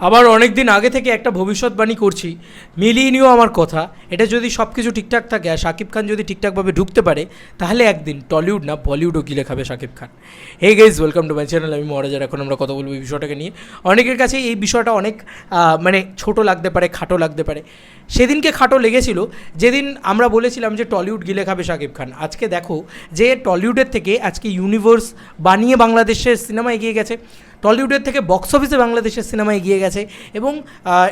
আবার অনেক দিন আগে থেকে একটা ভবিষ্যৎবাণী করছি। মিলিয়ে নিও আমার কথা। এটা যদি সব কিছু ঠিকঠাক থাকে আর শাকিব খান যদি ঠিকঠাকভাবে ঢুকতে পারে, তাহলে একদিন টলিউড না বলিউডও গিলে খাবে Shakib Khan. Hey guys welcome to my channel আমি মহারাজার, এখন আমরা কথা বলব এই বিষয়টাকে নিয়ে। অনেকের কাছে এই বিষয়টা অনেক মানে ছোট লাগতে পারে, খাটো লাগতে পারে। সেদিনকে খাটো লেগেছিল। যেদিন আমরা বলেছিলাম যে টলিউড গিলে খাবে শাকিব খান। আজকে দেখো যে টলিউডের থেকে আজকে ইউনিভার্স বানিয়ে বাংলাদেশের সিনেমা এগিয়ে গেছে। টলিউডের থেকে বক্স অফিসে বাংলাদেশের সিনেমা এগিয়ে গেছে এবং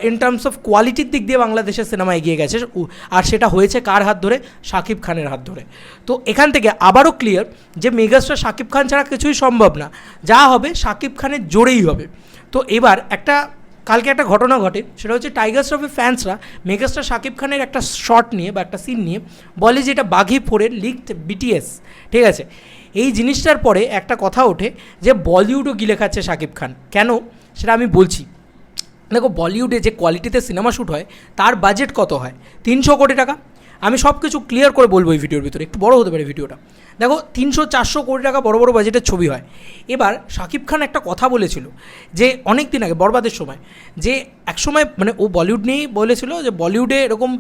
ইন টার্মস অফ কোয়ালিটির দিক দিয়ে বাংলাদেশের সিনেমা এগিয়ে গেছে। আর সেটা হয়েছে কার হাত ধরে? শাকিব খানের হাত ধরে। তো এখান থেকে আবারও ক্লিয়ার যে মেগাস্টার শাকিব খান ছাড়া কিছুই সম্ভব না। যা হবে শাকিব খানের জোরেই হবে। তো এবার একটা, কালকে একটা ঘটনা ঘটে, সেটা হচ্ছে টাইগার শ্রফের ফ্যান্সরা মেগাস্টার শাকিব খানের একটা শট নিয়ে বা একটা সিন নিয়ে বলে যে এটা বাঘি ফোরের লিখড বিটিএস ঠিক আছে? এই জিনিসটার পরে একটা কথা ওঠে যে বলিউডও গিলে খাচ্ছে শাকিব খান? কেন? সেটা আমি বলছি। দেখো, বলিউডে যে কোয়ালিটিতে সিনেমা শ্যুট হয়, তার বাজেট কত হয়? তিনশো কোটি টাকা। আমি সব কিছু ক্লিয়ার করে বলব এই ভিডিওর ভিতরে, একটু বড় হতে পারে ভিডিওটা দেখো, তিনশো, চারশো কোটি টাকা বড় বড় বাজেটের ছবি হয়। এবার শাকিব খান একটা কথা বলেছিল যে অনেক দিন আগে, বরবাদের সময়, যে একসময় মানে ও বলিউড নিয়েই বলেছিল যে, বলিউডে এরকম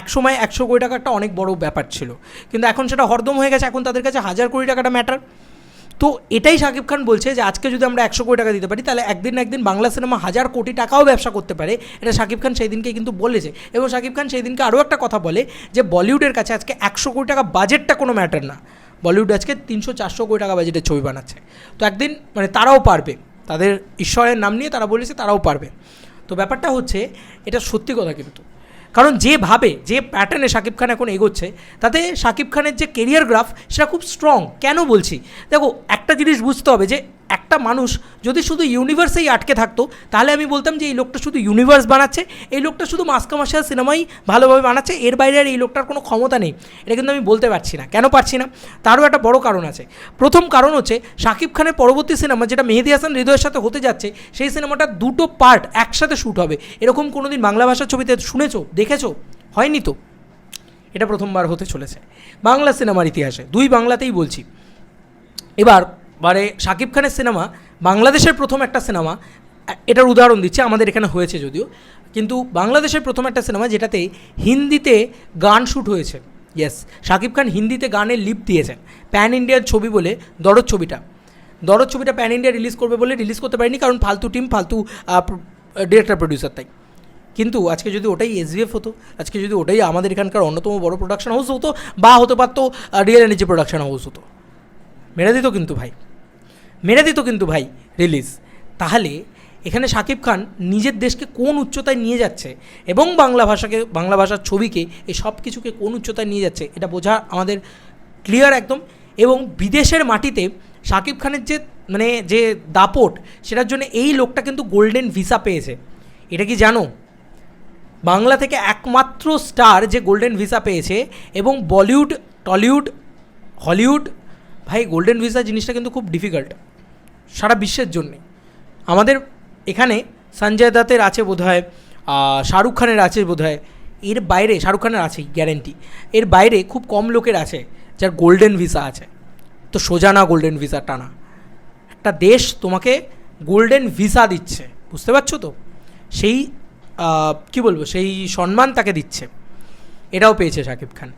এক একসময় একশো কোটি টাকা একটা অনেক বড় ব্যাপার ছিল। কিন্তু এখন সেটা হরদম হয়ে গেছে, এখন তাদের কাছে হাজার কোটি টাকাটা ম্যাটার তো এটাই শাকিব খান বলছে যে আজকে যদি আমরা একশো কোটি টাকা দিতে পারি, তাহলে একদিন না একদিন বাংলা সিনেমা হাজার কোটি টাকাও ব্যবসা করতে পারে। এটা শাকিব খান সেই দিনকে কিন্তু বলেছে। এবং শাকিব খান সেই দিনকে আরও একটা কথা বলে যে বলিউডের কাছে আজকে একশো কোটি টাকা বাজেটটা কোনো ম্যাটার না। বলিউড আজকে তিনশো চারশো কোটি টাকা বাজেটের ছবি বানাচ্ছে। তো একদিন মানে তারাও পারবে। তাদের ঈশ্বরের নাম নিয়ে তারা বলেছে তারাও পারবে। তো ব্যাপারটা হচ্ছে, এটা সত্যি কথা কিন্তু। কারণ যেভাবে যে প্যাটার্নে শাকিব খান এখন এগোচ্ছে, তাতে শাকিব খানের যে কেরিয়ার গ্রাফ সেটা খুব স্ট্রং কেন বলছি? দেখো, একটা জিনিস বুঝতে হবে যে একটা মানুষ যদি শুধু ইউনিভার্সেই আটকে থাকতো, তাহলে আমি বলতাম যে এই লোকটা শুধু ইউনিভার্স বানাচ্ছে, এই লোকটা শুধু মাসকামাশা সিনেমাই ভালোভাবে বানাচ্ছে, এর বাইরে আর এই লোকটার কোনো ক্ষমতা নেই। এটা কিন্তু আমি বলতে পারছি না। কেন পারছি না? তারও একটা বড় কারণ আছে। প্রথম কারণ হচ্ছে শাকিব খানের পরবর্তী সিনেমা যেটা মেহেদি হাসান হৃদয়ের সাথে হতে যাচ্ছে, সেই সিনেমাটা দুটো পার্ট একসাথে শ্যুট হবে। এরকম কোনোদিন বাংলা ভাষার ছবিতে শুনেছো, দেখেছ? হয়নি তো? এটা প্রথমবার হতে চলেছে। বাংলা সিনেমার ইতিহাসে, দুই বাংলাতেই বলছি। এবার বারে শাকিব খানের সিনেমা, বাংলাদেশের প্রথম একটা সিনেমা, এটার উদাহরণ দিচ্ছে, আমাদের এখানে হয়েছে যদিও। কিন্তু বাংলাদেশের প্রথম একটা সিনেমা যেটাতে হিন্দিতে গান শ্যুট হয়েছে। ইয়েস শাকিব খান হিন্দিতে গানে লিপ দিয়েছেন। প্যান ইন্ডিয়ার ছবি বলে দরদ ছবিটা। দরদ ছবিটা প্যান ইন্ডিয়া রিলিজ করবে বলে রিলিজ করতে পারেনি, কারণ ফালতু টিম ফালতু ডিরেক্টর প্রডিউসার তাই। কিন্তু আজকে যদি ওটাই এসবিএফ হতো, আজকে যদি ওটাই আমাদের এখানকার অন্যতম বড় প্রোডাকশন হাউস হতো, বা হতে পারতো রিয়েল এনার্জি প্রোডাকশন হাউস হতো। মেরে দিত কিন্তু ভাই। মেরে দিত কিন্তু ভাই রিলিজ তাহলে এখানে শাকিব খান নিজের দেশকে কোন উচ্চতায় নিয়ে যাচ্ছে এবং বাংলা ভাষাকে, বাংলা ভাষার ছবিকে, এই সব কিছুকে কোন উচ্চতায় নিয়ে যাচ্ছে, এটা বোঝা আমাদের ক্লিয়ার একদম। এবং বিদেশের মাটিতে শাকিব খানের যে মানে যে দাপট, সেটার জন্য এই লোকটা কিন্তু গোল্ডেন ভিসা পেয়েছে। এটা কি জানো? বাংলা থেকে একমাত্র স্টার যে গোল্ডেন ভিসা পেয়েছে এবং বলিউড টলিউড হলিউড ভাই গোল্ডেন ভিসা জিনিসটা কিন্তু খুব ডিফিকাল্ট সারা বিশ্বের জন্যে। আমাদের এখানে সঞ্জয় দত্তের আছে বোধ হয় শাহরুখ খানের আছে বোধ হয় এর বাইরে, শাহরুখ খানের আছেই গ্যারেন্টি এর বাইরে খুব কম লোকের আছে যার গোল্ডেন ভিসা আছে। তো সোজা না গোল্ডেন ভিসা টানা। একটা দেশ তোমাকে গোল্ডেন ভিসা দিচ্ছে, বুঝতে পারছ তো? সেই কি বলব, সেই সম্মান তাকে দিচ্ছে। এটাও পেয়েছে শাকিব খান।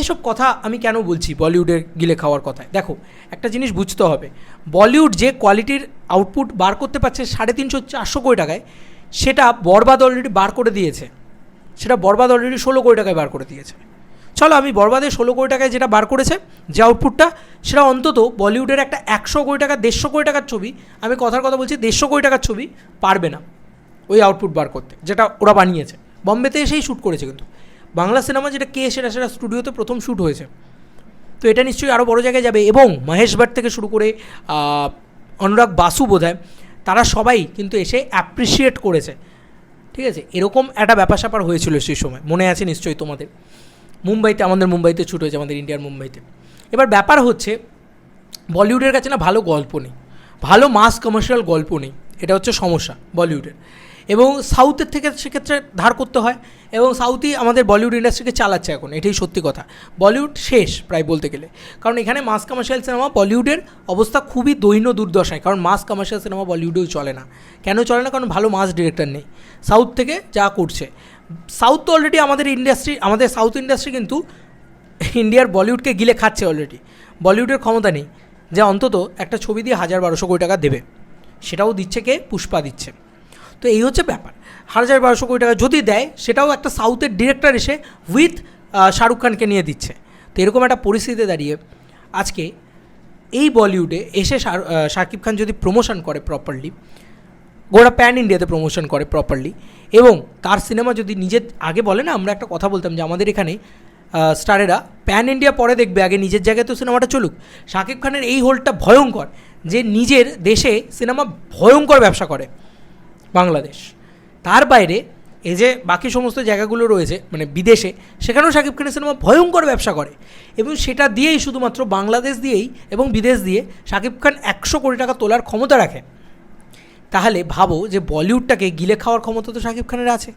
এসব কথা আমি কেন বলছি বলিউডের গিলে খাওয়ার কথায়? দেখো, একটা জিনিস বুঝতে হবে। বলিউড যে কোয়ালিটির আউটপুট বার করতে পারছে সাড়ে তিনশো চারশো কোটি টাকায়, সেটা বরবাদ অলরেডি বার করে দিয়েছে। সেটা বরবাদ অলরেডি ষোলো কোটি টাকায় বার করে দিয়েছে। চলো, আমি বরবাদে ষোলো কোটি টাকায় যেটা বার করেছে, যে আউটপুটটা, সেটা অন্তত বলিউডের একটা একশো কোটি টাকা, দেড়শো কোটি টাকার ছবি, আমি কথার কথা বলছি, দেড়শো কোটি টাকার ছবি পারবে না ওই আউটপুট বার করতে, যেটা ওরা বানিয়েছে। বম্বেতে এসেই শ্যুট করেছে কিন্তু। বাংলা সিনেমা যেটা কে সেটা সেটা স্টুডিওতে প্রথম শ্যুট হয়েছে। তো এটা নিশ্চয়ই আরও বড় জায়গায় যাবে এবং মহেশ ভাট থেকে শুরু করে অনুরাগ বাসু বোধহয়, তারা সবাই কিন্তু এসে অ্যাপ্রিসিয়েট করেছে। ঠিক আছে? এরকম একটা ব্যাপার স্যাপার হয়েছিল সেই সময়। মনে আছে নিশ্চয়ই তোমাদের। মুম্বাইতে, আমাদের মুম্বাইতে শ্যুট হয়েছে, আমাদের ইন্ডিয়ার মুম্বাইতে। এবার ব্যাপার হচ্ছে, বলিউডের কাছে না ভালো গল্প নেই। ভালো মাস কমার্শিয়াল গল্প নেই। এটা হচ্ছে সমস্যা বলিউডের। এবং সাউথের থেকে সেক্ষেত্রে ধার করতে হয়। এবং সাউথই আমাদের বলিউড ইন্ডাস্ট্রিকে চালাচ্ছে এখন, এটাই সত্যি কথা। বলিউড শেষ প্রায় বলতে গেলে। কারণ এখানে মাস কমার্শিয়াল সিনেমা বলিউডের অবস্থা খুবই দৈন্য দুর্দশায়, কারণ মাস কমার্শিয়াল সিনেমা বলিউডেও চলে না। কেন চলে না? কারণ ভালো মাস ডিরেক্টর নেই। সাউথ থেকে যা করছে। সাউথ তো অলরেডি আমাদের ইন্ডাস্ট্রি, আমাদের সাউথ ইন্ডাস্ট্রি কিন্তু ইন্ডিয়ার বলিউডকে গিলে খাচ্ছে অলরেডি বলিউডের ক্ষমতা নেই। যে অন্তত একটা ছবি দিয়ে হাজার বারোশো কোটি টাকা দেবে। সেটাও দিচ্ছে কে? পুষ্পা দিচ্ছে। তো এই হচ্ছে ব্যাপার। হাজার বারোশো কোটি টাকা যদি দেয়, সেটাও একটা সাউথের ডিরেক্টর এসে উইথ শাহরুখ খানকে নিয়ে দিচ্ছে। তো এরকম একটা পরিস্থিতিতে দাঁড়িয়ে আজকে এই বলিউডে এসে শাকিব খান যদি প্রমোশন করে প্রপারলি গোটা প্যান ইন্ডিয়াতে প্রমোশন করে প্রপারলি এবং তার সিনেমা যদি নিজের, আগে বলে না, আমরা একটা কথা বলতাম যে আমাদের এখানে স্টারেরা প্যান ইন্ডিয়া পরে দেখবে, আগে নিজের জায়গায় তো সিনেমাটা চলুক। শাকিব খানের এই হোল্ডটা ভয়ঙ্কর, যে নিজের দেশে সিনেমা ভয়ঙ্কর ব্যবসা করে। বাংলাদেশ। তার বাইরে এই যে বাকি সমস্ত জায়গাগুলো রয়েছে মানে বিদেশে, সেখানেও শাকিব খানের সিনেমা ভয়ঙ্কর ব্যবসা করে এবং সেটা দিয়েই শুধুমাত্র বাংলাদেশ দিয়েই এবং বিদেশ দিয়ে শাকিব খান একশো কোটি টাকা তোলার ক্ষমতা রাখে। তাহলে ভাবো যে বলিউডটাকে গিলে খাওয়ার ক্ষমতা তো শাকিব খানের আছে।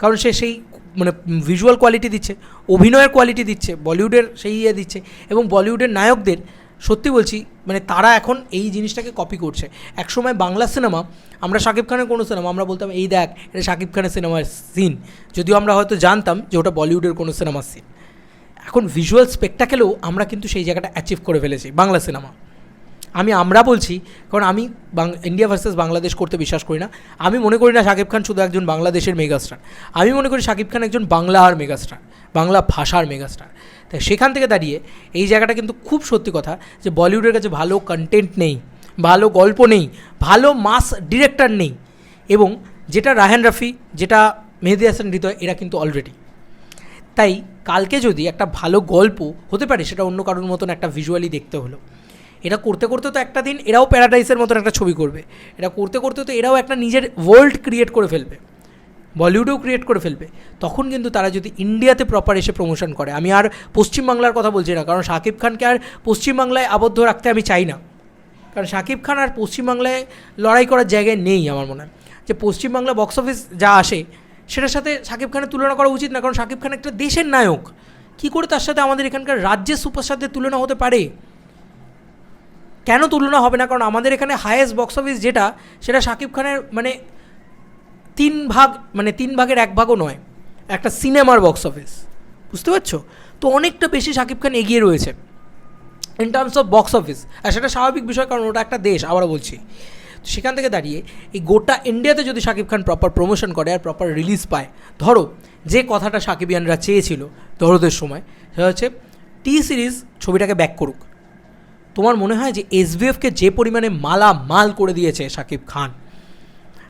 কারণ সে সেই মানে ভিজুয়াল কোয়ালিটি দিচ্ছে, অভিনয়ের কোয়ালিটি দিচ্ছে, বলিউডের সেই ইয়ে দিচ্ছে এবং বলিউডের নায়কদের সত্যি বলছি মানে তারা এখন এই জিনিসটাকে কপি করছে। একসময় বাংলা সিনেমা আমরা শাকিব খানের কোনো সিনেমা আমরা বলতাম, এই দেখ, এটা শাকিব খানের সিনেমার সিন যদিও আমরা হয়তো জানতাম যে ওটা বলিউডের কোনো সিনেমার সিন এখন ভিজুয়াল স্পেকটাকেলেও আমরা কিন্তু সেই জায়গাটা অ্যাচিভ করে ফেলেছি, বাংলা সিনেমা আমি, আমরা বলছি, কারণ আমি ইন্ডিয়া ভার্সেস বাংলাদেশ করতে বিশ্বাস করি না। আমি মনে করি না শাকিব খান শুধু একজন বাংলাদেশের মেগাস্টার আমি মনে করি শাকিব খান একজন বাংলার মেগাস্টার বাংলা ভাষার মেগাস্টার। তাই সেখান থেকে দাঁড়িয়ে এই জায়গাটা কিন্তু খুব সত্যি কথা যে বলিউডের কাছে ভালো কন্টেন্ট নেই, ভালো গল্প নেই, ভালো মাস ডিরেক্টর নেই এবং যেটা রাহান রাফি, যেটা মেহেদি হাসান হৃদয়, এরা কিন্তু অলরেডি তাই কালকে যদি একটা ভালো গল্প হতে পারে, সেটা অন্য কারোর মতন একটা ভিজুয়ালি দেখতে হলো। এটা করতে করতে তো একটা দিন এরাও প্যারাডাইসের মতন একটা ছবি করবে। এটা করতে করতে তো এরাও একটা নিজের ওয়ার্ল্ড ক্রিয়েট করে ফেলবে। বলিউডেও ক্রিয়েট করে ফেলবে। তখন কিন্তু তারা যদি ইন্ডিয়াতে প্রপার এসে প্রমোশন করে। আমি আর পশ্চিমবাংলার কথা বলছি না, কারণ শাকিব খানকে আর পশ্চিমবাংলায় আবদ্ধ রাখতে আমি চাই না। কারণ শাকিব খান আর পশ্চিমবাংলায় লড়াই করার জায়গায় নেই আমার মনে হয়। যে পশ্চিমবাংলা বক্স অফিস যা আসে, সেটার সাথে শাকিব খানের তুলনা করা উচিত না, কারণ শাকিব খান একটা দেশের নায়ক। কী করে তার সাথে আমাদের এখানকার রাজ্যের সুপারস্টারদের তুলনা হতে পারে? কেন তুলনা হবে না? কারণ আমাদের এখানে হায়েস্ট বক্স অফিস যেটা, সেটা শাকিব খানের মানে তিন ভাগ মানে তিন ভাগের এক ভাগও নয়, একটা সিনেমার বক্স অফিস বুঝতে পারছ? তো অনেকটা বেশি শাকিব খান এগিয়ে রয়েছে in terms of box office আর সেটা স্বাভাবিক বিষয়, কারণ ওটা একটা দেশ, আবারও বলছি। সেখান থেকে দাঁড়িয়ে এই গোটা ইন্ডিয়াতে যদি শাকিব খান প্রপার প্রমোশন করে আর প্রপার রিলিজ পায়, ধরো যে কথাটা সাকিবিয়ানরা চেয়েছিল দরদের সময়, সেটা হচ্ছে টি সিরিজ ছবিটাকে ব্যাক করুক। তোমার মনে হয় যে এসবিএফকে যে পরিমাণে মালা মাল করে দিয়েছে শাকিব খান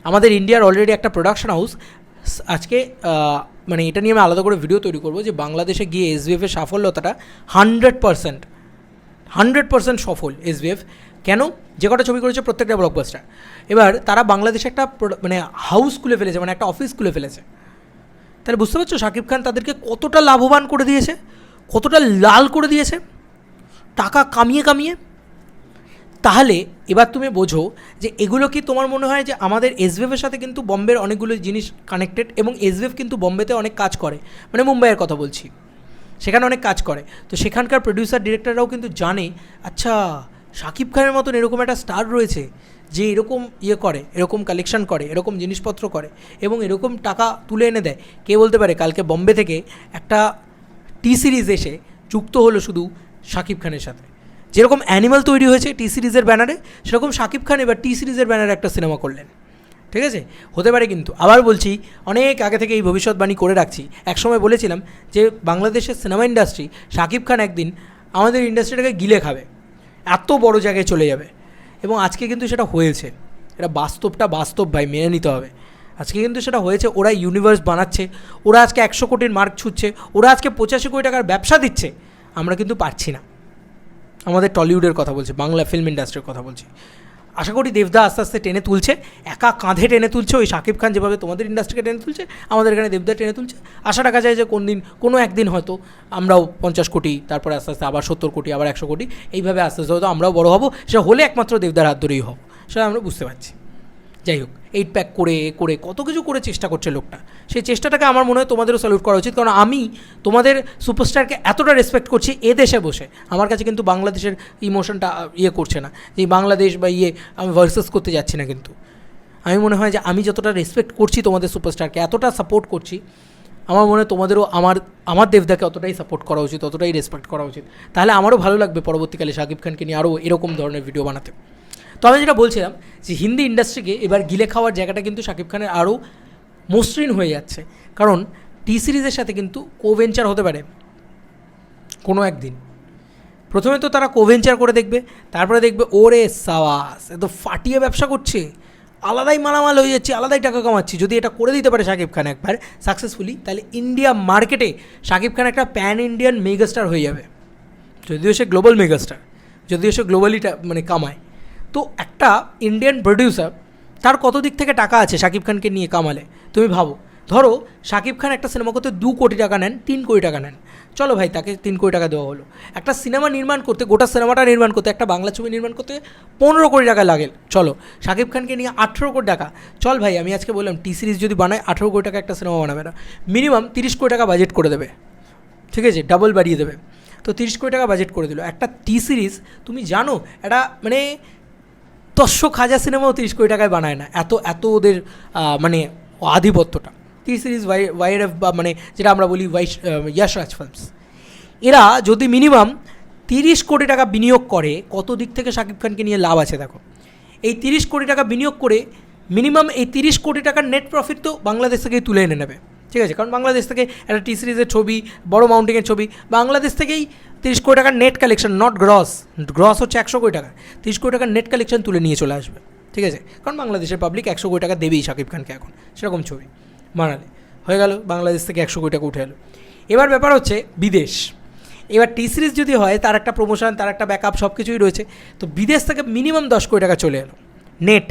আমাদের ইন্ডিয়ার অলরেডি একটা প্রোডাকশন হাউস আজকে মানে এটা নিয়ে আমি আলাদা করে ভিডিও তৈরি করব যে বাংলাদেশে গিয়ে এসবিএফের সাফল্যতাটা হান্ড্রেড পারসেন্ট হান্ড্রেড পার্সেন্ট সফল এস এসবিএফ কেন? যে কটা ছবি করেছে প্রত্যেকটা ব্লকবাস্টার এবার তারা বাংলাদেশে একটা মানে হাউস খুলে ফেলেছে মানে একটা অফিস খুলে ফেলেছে। তাহলে বুঝতে পারছ শাকিব খান তাদেরকে কতটা লাভবান করে দিয়েছে? কতটা লাল করে দিয়েছে? টাকা কামিয়ে কামিয়ে তাহলে এবার তুমি বোঝো যে এগুলো কি তোমার মনে হয় যে আমাদের এসবিএফের সাথে কিন্তু বম্বের অনেকগুলো জিনিস কানেক্টেড এবং এসবিএফ কিন্তু বম্বেতে অনেক কাজ করে। মানে মুম্বাইয়ের কথা বলছি। সেখানে অনেক কাজ করে। তো সেখানকার প্রডিউসার ডিরেক্টররাও কিন্তু জানে আচ্ছা শাকিব খানের মতন এরকম একটা স্টার রয়েছে যে এরকম ইয়ে করে, এরকম কালেকশন করে, এরকম জিনিসপত্র করে এবং এরকম টাকা তুলে এনে দেয়। কে বলতে পারে, কালকে বম্বে থেকে একটা টি সিরিজ এসে যুক্ত হলো শুধু শাকিব খানের সাথে। যেরকম অ্যানিমাল তৈরি হয়েছে টি সিরিজের ব্যানারে, সেরকম শাকিব খান এবার টি সিরিজের ব্যানারে একটা সিনেমা করলেন। ঠিক আছে? হতে পারে কিন্তু। আবার বলছি, অনেক আগে থেকে এই ভবিষ্যৎবাণী করে রাখছি। একসময় বলেছিলাম যে বাংলাদেশের সিনেমা ইন্ডাস্ট্রি, শাকিব খান একদিন আমাদের ইন্ডাস্ট্রিটাকে গিলে খাবে। এত বড় জায়গায় চলে যাবে। এবং আজকে কিন্তু সেটা হয়েছে। এটা বাস্তবটা বাস্তব ভাই, মেনে নিতে হবে। আজকে কিন্তু সেটা হয়েছে, ওরা ইউনিভার্স বানাচ্ছে, ওরা আজকে একশো কোটির মার্ক ছুটছে ওরা আজকে পঁচাশি কোটি টাকার ব্যবসা দিচ্ছে। আমরা কিন্তু পারছি না। আমাদের টলিউডের কথা বলছি, বাংলা ফিল্ম ইন্ডাস্ট্রির কথা বলছি। আশা করি দেবদা আস্তে আস্তে টেনে তুলছে, একা কাঁধে টেনে তুলছে, ওই শাকিব খান যেভাবে তোমাদের ইন্ডাস্ট্রিকে টেনে তুলছে, আমাদের এখানে দেবদা টেনে তুলছে। আশা রাখা যায় যে কোন দিন, কোনো একদিন হয়তো আমরাও পঞ্চাশ কোটি, তারপরে আস্তে আস্তে আবার সত্তর কোটি, আবার একশো কোটি, এইভাবে আস্তে আস্তে হয়তো আমরাও বড়ো হব, সেটা হলে একমাত্র দেবদার হাত ধরেই হব, সেটা আমরা বুঝতে পারছি। যাই হোক। এইট প্যাক করে করে কত কিছু করে চেষ্টা করছে লোকটা। সেই চেষ্টাটাকে আমার মনে হয় তোমাদেরও স্যালুট করা উচিত। কারণ আমি তোমাদের সুপারস্টারকে এতটা রেসপেক্ট করছি এ দেশে বসে। আমার কাছে কিন্তু বাংলাদেশের ইমোশনটা ইয়ে করছে না। যে বাংলাদেশ বা ইয়ে আমি ভার্সেস করতে যাচ্ছি না কিন্তু। আমি মনে হয় যে আমি যতটা রেসপেক্ট করছি তোমাদের সুপারস্টারকে এতটা সাপোর্ট করছি, আমার মনে হয় তোমাদেরও আমার আমার দেবদাকে অতটাই সাপোর্ট করা উচিত, অতটাই রেসপেক্ট করা উচিত। তাহলে আমারও ভালো লাগবে পরবর্তীকালে শাকিব খানকে নিয়ে আরও এরকম ধরনের ভিডিও বানাতে। তো আমি যেটা বলছিলাম যে হিন্দি ইন্ডাস্ট্রিকে এবার গিলে খাওয়ার জায়গাটা কিন্তু শাকিব খানের আরও মসৃণ হয়ে যাচ্ছে। কারণ টি সিরিজের সাথে কিন্তু কোভেঞ্চার হতে পারে কোনো একদিন। প্রথমে তো তারা কোভেঞ্চার করে দেখবে, তারপরে দেখবে, ওরে সাওয়াস এত ফাটিয়ে ব্যবসা করছে। আলাদাই মালামাল হয়ে যাচ্ছে, আলাদাই টাকা কামাচ্ছি। যদি এটা করে দিতে পারে শাকিব খান একবার সাকসেসফুলি তাহলে ইন্ডিয়া মার্কেটে শাকিব খান একটা প্যান ইন্ডিয়ান মেগাস্টার হয়ে যাবে। যদিও সে গ্লোবাল মেগাস্টার যদিও সে গ্লোবালি মানে কামায়। তো একটা ইন্ডিয়ান প্রডিউসার তার কত দিক থেকে টাকা আছে শাকিব খানকে নিয়ে কামালে? তুমি ভাবো। ধরো, শাকিব খান একটা সিনেমা করতে দু কোটি টাকা নেন, তিন কোটি টাকা নেন। চলো ভাই, তাকে তিন কোটি টাকা দেওয়া হলো। একটা সিনেমা নির্মাণ করতে, গোটা সিনেমাটা নির্মাণ করতে, একটা বাংলা ছবি নির্মাণ করতে পনেরো কোটি টাকা লাগে। চলো, শাকিব খানকে নিয়ে আঠেরো কোটি টাকা। চল ভাই, আমি আজকে বললাম, টি সিরিজ যদি বানায়, আঠেরো কোটি টাকা একটা সিনেমা বানাবে না। মিনিমাম তিরিশ কোটি টাকা বাজেট করে দেবে। ঠিক আছে, ডাবল বাড়িয়ে দেবে। তো তিরিশ কোটি টাকা বাজেট করে দিল। একটা টি সিরিজ, তুমি জানো, একটা মানে দর্শক হাজার সিনেমাও তিরিশ কোটি টাকায় বানায় না। এত এত ওদের মানে আধিপত্যটা। টি সিরিজ ওয়াই ওয়াইএফ বা মানে যেটা আমরা বলি ওয়াইশ ইয়াশ রাজ ফিল্মস এরা যদি মিনিমাম তিরিশ কোটি টাকা বিনিয়োগ করে, কত দিক থেকে শাকিব খানকে নিয়ে লাভ আছে দেখো। এই তিরিশ কোটি টাকা বিনিয়োগ করে মিনিমাম এই তিরিশ কোটি টাকার নেট প্রফিট তো বাংলাদেশ থেকেই তুলে এনে নেবে। ঠিক আছে, কারণ বাংলাদেশ থেকে একটা টি সিরিজের ছবি, বড় মাউন্টিংয়ের ছবি, বাংলাদেশ থেকেই তিরিশ কোটি টাকার net collection not gross gross হচ্ছে একশো কোটি টাকা, তিরিশ কোটি টাকার নেট কালেকশন তুলে নিয়ে চলে আসবে, ঠিক আছে, কারণ বাংলাদেশের পাবলিক একশো কোটি টাকা দেবেই শাকিব খানকে এখন, সেরকম ছবি বানালে হয়ে গেল, বাংলাদেশ থেকে একশো কোটি টাকা উঠে এলো। এবার ব্যাপার হচ্ছে বিদেশ, এবার টি সিরিজ যদি হয়, তার একটা প্রমোশন তার একটা ব্যাকআপ সব কিছুই রয়েছে, তো বিদেশ থেকে মিনিমাম দশ কোটি টাকা চলে এলো নেট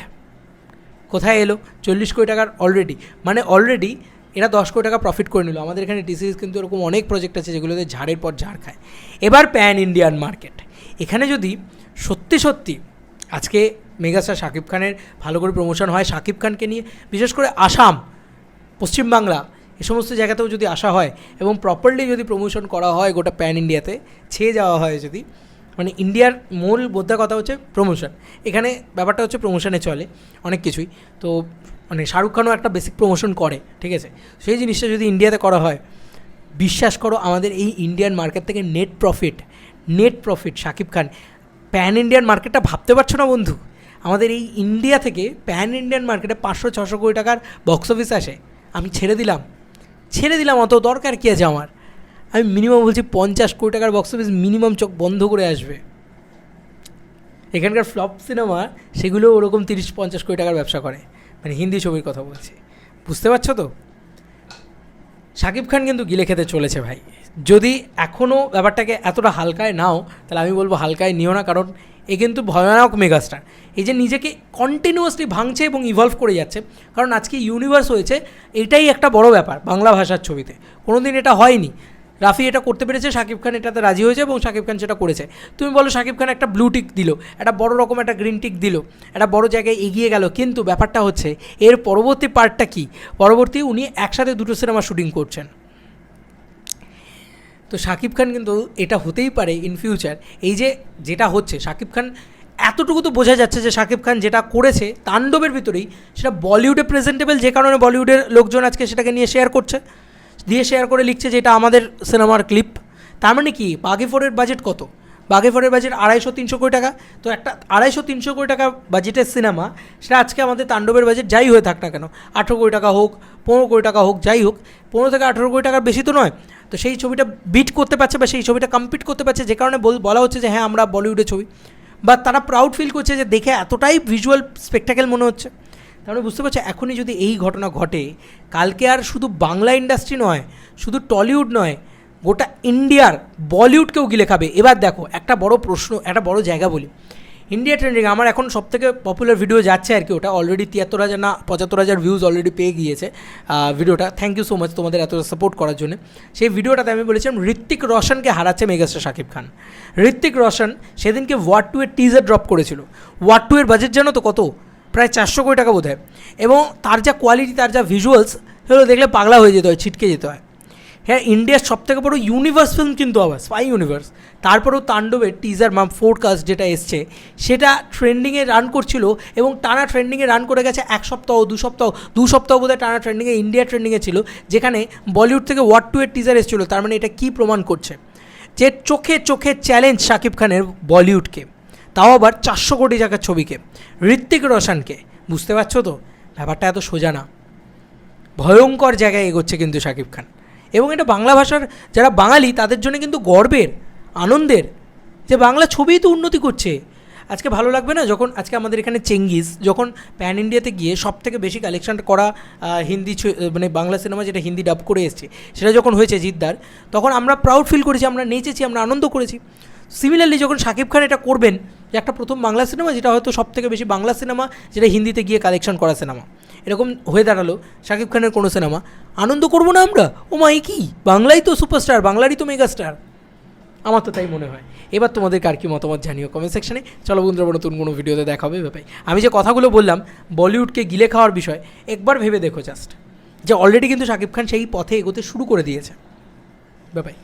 কোথায় এলো, চল্লিশ কোটি টাকার অলরেডি মানে অলরেডি এরা দশ কোটি টাকা প্রফিট করে নিল। আমাদের এখানে টি সিরিজ কিন্তু এরকম অনেক প্রজেক্ট আছে যেগুলোতে ঝাড়ের পর ঝাড় খায়। এবার প্যান ইন্ডিয়ান মার্কেট এখানে যদি সত্যি সত্যি আজকে মেগাস্টার শাকিব খানের ভালো করে প্রমোশন হয়, শাকিব খানকে নিয়ে, বিশেষ করে আসাম পশ্চিমবাংলা এ সমস্ত জায়গাতেও যদি আসা হয় এবং প্রপারলি যদি প্রমোশন করা হয় গোটা প্যান ইন্ডিয়াতে ছেয়ে যাওয়া হয় যদি মানে ইন্ডিয়ার মূল বোদ্ধা কথা হচ্ছে প্রমোশন এখানে ব্যাপারটা হচ্ছে প্রমোশনে চলে অনেক কিছুই। তো মানে শাহরুখ খানও একটা বেসিক প্রমোশন করে, ঠিক আছে? সেই জিনিসটা যদি ইন্ডিয়াতে করা হয়, বিশ্বাস করো আমাদের এই ইন্ডিয়ান মার্কেট থেকে net profit net profit Shakib Khan pan Indian মার্কেটটা ভাবতে পারছ না বন্ধু? আমাদের এই ইন্ডিয়া থেকে প্যান ইন্ডিয়ান মার্কেটে পাঁচশো, ছশো কোটি টাকার বক্স অফিস আসে, আমি ছেড়ে দিলাম। ছেড়ে দিলাম, অত দরকার কী আছে আমার? আমি মিনিমাম বলছি পঞ্চাশ কোটি টাকার বক্স অফিস মিনিমাম চোখ বন্ধ করে আসবে। এখানকার ফ্লপ সিনেমা সেগুলো ওরকম তিরিশ, পঞ্চাশ কোটি টাকার ব্যবসা করে। মানে হিন্দি ছবির কথা বলছি। বুঝতে পারছ তো? শাকিব খান কিন্তু গিলে খেতে চলেছে ভাই। যদি এখনও ব্যাপারটাকে এতটা হালকায় নাও, তাহলে আমি বলব হালকায় নিও না, কারণ এ কিন্তু ভয়ানক মেগাস্টার। এই যে নিজেকে কন্টিনিউয়াসলি ভাঙছে এবং ইভলভ করে যাচ্ছে, কারণ আজকে ইউনিভার্স হয়েছে, এটাই একটা বড় ব্যাপার বাংলা ভাষার ছবিতে। কোনো দিন এটা হয়নি। রাফি এটা করতে পেরেছে, শাকিব খান এটাতে রাজি হয়েছে এবং শাকিব খান সেটা করেছে। তুমি বলো, শাকিব খান একটা ব্লু টিক দিল, একটা বড় রকম একটা গ্রিন টিক দিল, একটা বড় জায়গায় এগিয়ে গেল, কিন্তু ব্যাপারটা হচ্ছে এর পরবর্তী পার্টটা কি? পরবর্তী উনি একসাথে দুটো সিনেমা শুটিং করছেন। তো শাকিব খান কিন্তু এটা হতেই পারে ইন ফিউচার এই যে যেটা হচ্ছে, শাকিব খান এতটুকু তো বোঝা যাচ্ছে যে শাকিব খান যেটা করেছে, তাণ্ডবের ভিতরেই সেটা বলিউডে প্রেজেন্টেবল যে কারণে বলিউডের লোকজন আজকে সেটাকে নিয়ে শেয়ার করছে। দিয়ে শেয়ার করে লিখছে যে এটা আমাদের সিনেমার ক্লিপ তার মানে কি? বাঘে ফোরের বাজেট কত? বাঘে ফোরের বাজেট আড়াইশো তিনশো কোটি টাকা। তো একটা আড়াইশো তিনশো কোটি টাকা বাজেটের সিনেমা সেটা আজকে আমাদের তাণ্ডবের বাজেট যাই হয়ে থাক না কেন, আঠেরো কোটি টাকা হোক, পনেরো কোটি টাকা হোক, যাই হোক, পনেরো থেকে আঠেরো কোটি টাকার বেশি তো নয়। তো সেই ছবিটা বিট করতে পারছে বা সেই ছবিটা কম্পিট করতে পারছে, যে কারণে বল- হচ্ছে যে হ্যাঁ আমরা বলিউডের ছবি। বা তারা প্রাউড ফিল করছে যে দেখে এতটাই ভিজুয়াল স্পেকটাকেল মনে হচ্ছে। তাহলে বুঝতে পারছ, এখনই যদি এই ঘটনা ঘটে, কালকে আর শুধু বাংলা ইন্ডাস্ট্রি নয়, শুধু টলিউড নয়, গোটা ইন্ডিয়ার বলিউডকেও গিলে খাবে। এবার দেখো, একটা বড় প্রশ্ন, একটা বড় জায়গা বলি। ইন্ডিয়া ট্রেন্ডিং আমার এখন সব থেকে পপুলার ভিডিও যাচ্ছে আর কি, ওটা অলরেডি তিয়াত্তর হাজার না, পঁচাত্তর হাজার ভিউজ অলরেডি পেয়ে গিয়েছে ভিডিওটা থ্যাংক ইউ সো মাচ তোমাদের এত সাপোর্ট করার জন্য। সেই ভিডিওটাতে আমি বলেছিলাম, ঋত্বিক রোশনকে হারাচ্ছে মেগাস্টার শাকিব খান। ঋত্বিক রোশন সেদিনকে ওয়ার্ড টু এর টিজার ড্রপ করেছিল। ওয়ার্ড টু এর বাজেট জানো তো কত? প্রায় চারশো কোটি টাকা বোধ হয় এবং তার যা কোয়ালিটি তার যা ভিজুয়ালস সেগুলো দেখলে পাগলা হয়ে যেতে হয়, ছিটকে যেতে হয়। হ্যাঁ ইন্ডিয়ার সব থেকে বড় ইউনিভার্স ফিল্ম কিন্তু আবার স্পাই ইউনিভার্স তারপরেও তাণ্ডবের টিজার মাম ফোরকাস্ট যেটা এসছে, সেটা ট্রেন্ডিংয়ে রান করছিল এবং টানা ট্রেন্ডিংয়ে রান করে গেছে এক সপ্তাহ, দু সপ্তাহ দু সপ্তাহ বোধহয় টানা ট্রেন্ডিংয়ে ইন্ডিয়া ট্রেন্ডিংয়ে ছিল, যেখানে বলিউড থেকে ওয়াট টু এর টিজার এসেছিল। তার মানে এটা কী প্রমাণ করছে? যে চোখে চোখে চ্যালেঞ্জ শাকিব খানের বলিউডকে তাও আবার চারশো কোটি টাকার ছবিকে ঋত্বিক রোশনকে। বুঝতে পারছ তো? ব্যাপারটা এত সোজা না। ভয়ঙ্কর জায়গায় এগোচ্ছে কিন্তু শাকিব খান। এবং এটা বাংলা ভাষার যারা বাঙালি, তাদের জন্য কিন্তু গর্বের, আনন্দের যে বাংলা ছবিই তো উন্নতি করছে। আজকে ভালো লাগবে না যখন আজকে আমাদের এখানে চেঙ্গিস যখন প্যান ইন্ডিয়াতে গিয়ে সব থেকে বেশি কালেকশন করা হিন্দি মানে বাংলা সিনেমা যেটা হিন্দি ডাব করে এসছে, সেটা যখন হয়েছে জিদ্দার, তখন আমরা প্রাউড ফিল করেছি, আমরা নেচেছি, আমরা আনন্দ করেছি। সিমিলারলি যখন শাকিব খান এটা করবেন যে একটা প্রথম বাংলা সিনেমা যেটা হয়তো সব থেকে বেশি বাংলা সিনেমা যেটা হিন্দিতে গিয়ে কালেকশন করা সিনেমা। এরকম হয়ে দাঁড়াল শাকিব খানের কোনো সিনেমা। আনন্দ করব না আমরা? ও মা, এ কি? বাংলাই তো সুপারস্টার বাংলারই তো মেগাস্টার আমার তো তাই মনে হয়। এবার তোমাদের কার কি মতামত জানিও কমেন্ট সেকশনে চলো বন্ধুরা, নতুন কোনো ভিডিওতে দেখা হবে ব্যাপারে আমি যে কথাগুলো বললাম, বলিউডকে গিলে খাওয়ার বিষয়, একবার ভেবে দেখো জাস্ট যে অলরেডি কিন্তু শাকিব খান সেই পথে এগোতে শুরু করে দিয়েছে। ব্যাপারে